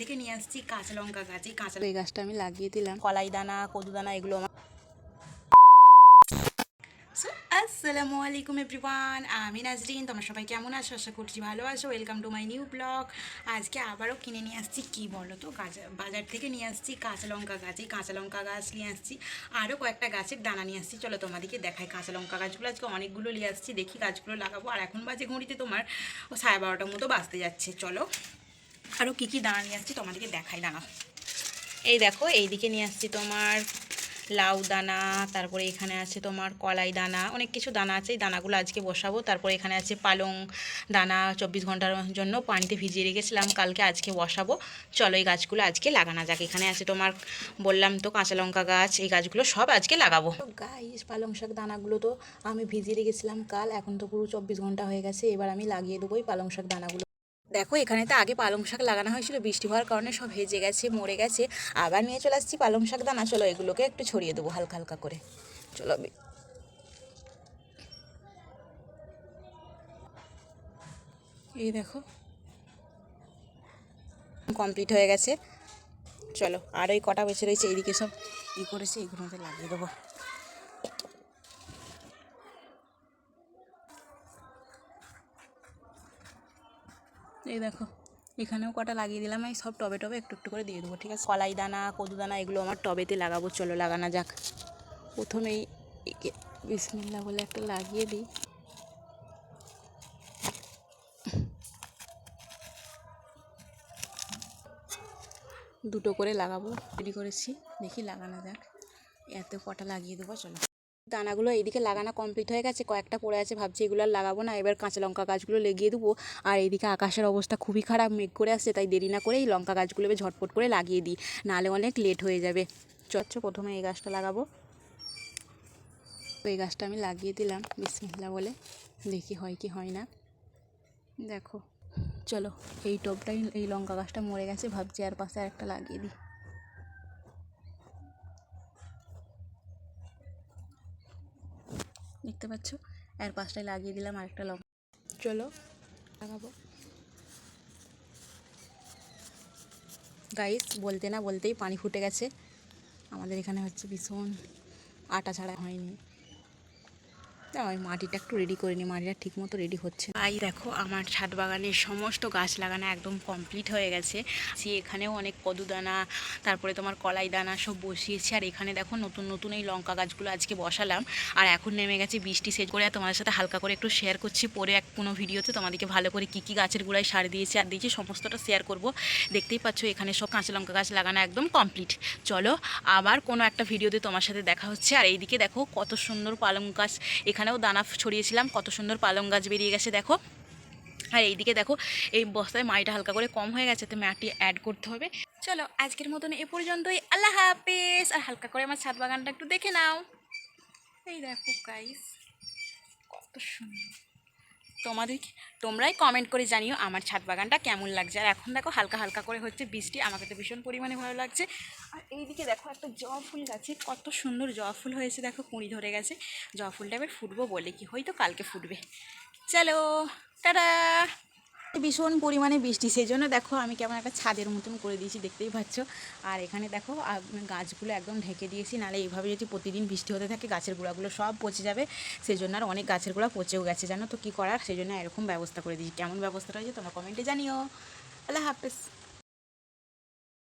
থেকে নিয়ে আসছি কাঁচা লঙ্কা গাছ। এই কাঁচা এই গাছটা আমি লাগিয়ে দিলাম। কলাই দানা কদু দানা এগুলো আমার। আসসালামু আলাইকুম এভরিওয়ান আমি নাজরিন তোমরা সবাই কেমন আছো? আশা করছি ভালো আছো। Welcome to my new blog আজকে আবারও কিনে নিয়ে আসছি কী বলো তো গাছ- বাজার থেকে নিয়ে আসছি কাঁচা লঙ্কা গাছ। এই কাঁচা লঙ্কা গাছ নিয়ে আসছি। আরও কয়েকটা গাছের দানা নিয়ে আসছি। চলো তোমাদেরকে দেখাই কাঁচা লঙ্কা গাছগুলো। আজকে অনেকগুলো নিয়ে আসছি। দেখি গাছগুলো লাগাবো। আর এখন বাজে ঘড়িতে তোমার সাড়ে বারোটার মতো বাঁচতে যাচ্ছে। চলো। আরও কী কী দানা নিয়ে আসছি তোমাদেরকে দেখাই দানা এই দেখো এই দিকে নিয়ে আসছি তোমার লাউ দানা, তারপরে এখানে আছে তোমার কলাই দানা, অনেক কিছু দানা আছে, এই দানাগুলো আজকে বসাবো। তারপরে এখানে আছে পালং দানা, চব্বিশ ঘণ্টার জন্য পানিতে ভিজিয়ে রেখেছিলাম, কালকে আজকে বসাবো। চলো এই গাছগুলো আজকে লাগানো যাক। এখানে আছে তোমার, বললাম তো কাঁচা লঙ্কা গাছ, এই গাছগুলো সব আজকে লাগাবো। গাইস পালং শাক দানাগুলো তো আমি ভিজিয়ে রেখেছিলাম কাল, এখন তো পুরো চব্বিশ ঘণ্টা হয়ে গেছে, এবার আমি লাগিয়ে দেবো এই পালং শাক দানাগুলো। দেখো এখানে তো আগে পালং শাক লাগানো হয়েছিল, বৃষ্টি হওয়ার কারণে সব হেজে গেছে, মরে গেছে। আবার নিয়ে চলে আসছি পালং শাক দানা। চলো, এগুলোকে একটু ছড়িয়ে দেবো হালকা হালকা করে। চলো এই দেখো। কমপ্লিট হয়ে গেছে। চলো, আর ওই কটা বেঁচে রয়েছে, এইদিকে সব ই করেছে, এগুলোতে লাগিয়ে দেবো। এই দেখো, এখানেও কটা লাগিয়ে দিলাম, এই সব টবে টবে একটু একটু করে দিয়ে দেবো, ঠিক আছে? কলাই দানা, কদু দানা, এগুলো আমার টবেতে লাগাবো, চলো লাগানো যাক। প্রথমেই একে বিসমিল্লা বলে একটা লাগিয়ে দিই। দুটো করে লাগাবো, রেডি করেছি, দেখি লাগানো যাক। এত কটা লাগিয়ে দেবো, চলো। দানাগুলো এইদিকে লাগানো কমপ্লিট হয়ে গেছে, কয়েকটা পড়ে আছে, ভাবছি এগুলো আর লাগাবো না, এবার কাঁচা লঙ্কা গাছগুলো লেগিয়ে দেবো। আর এইদিকে আকাশের অবস্থা খুবই খারাপ, মেঘ করে আসছে, তাই দেরি না করে এই লঙ্কা গাছগুলো ঝটপট করে লাগিয়ে দিই নাহলে অনেক লেট হয়ে যাবে। চচ্চ প্রথমে এই গাছটা লাগাবো। তো এই গাছটা আমি লাগিয়ে দিলাম বিসমিল্লা বলে। দেখি হয় কি হয় না। দেখো, চলো, এই টবটাই এই লঙ্কা গাছটা মরে গেছে, ভাবছি আর পাশে আর একটা লাগিয়ে দিই। দেখতে পাচ্ছ? এর পাশটায় লাগিয়ে দিলাম আর একটা লঙ্কা চলো, লাগাবো। গাইস বলতে না বলতেই পানি ফুটে গেছে। আমাদের এখানে হচ্ছে ভীষণ আটা ছাড়া হয়নি। তা আমি মাটিটা একটু রেডি করে নিই মাটিটা ঠিক মতো রেডি হচ্ছে আই দেখো, আমার ছাদ বাগানের সমস্ত গাছ লাগানো একদম কমপ্লিট হয়ে গেছে। সে এখানেও অনেক কদু দানা তারপরে তোমার কলাই দানা সব বসিয়েছি। আর এখানে দেখো, নতুন নতুন এই লঙ্কা গাছগুলো আজকে বসালাম। আর এখন নেমে গেছে বৃষ্টি সেচ করে। আর তোমাদের সাথে হালকা করে একটু শেয়ার করছি। পরে এক কোনো ভিডিওতে তোমাদেরকে ভালো করে কী কী গাছের গোড়ায় সার দিয়েছি আর দিয়েছি, সমস্তটা শেয়ার করব। দেখতেই পাচ্ছ, এখানে সব কাঁচা লঙ্কা গাছ লাগানো একদম কমপ্লিট চলো, আবার কোনো একটা ভিডিওতে তোমার সাথে দেখা হচ্ছে। আর এইদিকে দেখো, কত সুন্দর পালং গাছ এখানেও দানা ছড়িয়েছিলাম, কত সুন্দর পালং গাছ বেরিয়ে গেছে দেখো। আর এইদিকে দেখো, এই বস্তায় মাটিটা হালকা করে কম হয়ে গেছে, তো মাটি অ্যাড করতে হবে। চলো, আজকের মতন এ পর্যন্তই। আল্লাহ হাফেজ। আর হালকা করে আমার ছাদ বাগানটা একটু দেখে নাও। এই দেখো গাইস কত সুন্দর। তোমাদের তোমরাই কমেন্ট করে জানিও আমার ছাদ বাগানটা কেমন লাগছে। আর এখন দেখো হালকা হালকা করে হচ্ছে বৃষ্টি, আমাকে তো ভীষণ পরিমাণে ভালো লাগছে। আর এইদিকে দেখো একটা জবা ফুল গাছে কত সুন্দর জবা ফুল হয়েছে, দেখো কুঁড়ি ধরে গেছে। জবা ফুলটা এবার ফুটবো বলে কি, হয়তো কালকে ফুটবে। চলো, টাটা! ভীষণ পরিমাণে বৃষ্টি। সেই জন্য দেখো আমি কেমন একটা ছাদের মতন করে দিয়েছি, দেখতেই পাচ্ছ। আর এখানে দেখো গাছগুলো একদম ঢেকে দিয়েছি নাহলে এইভাবে যদি প্রতিদিন বৃষ্টি হতে থাকে, গাছের গোড়াগুলো সব পচে যাবে। সেই জন্য আর অনেক গাছের গোড়া পচেও গেছে, জানো তো কী করার? সেই জন্য এরকম ব্যবস্থা করে দিয়েছি। কেমন ব্যবস্থাটা হয়েছে তোমরা কমেন্টে জানিও। আল্লাহ হাফেজ।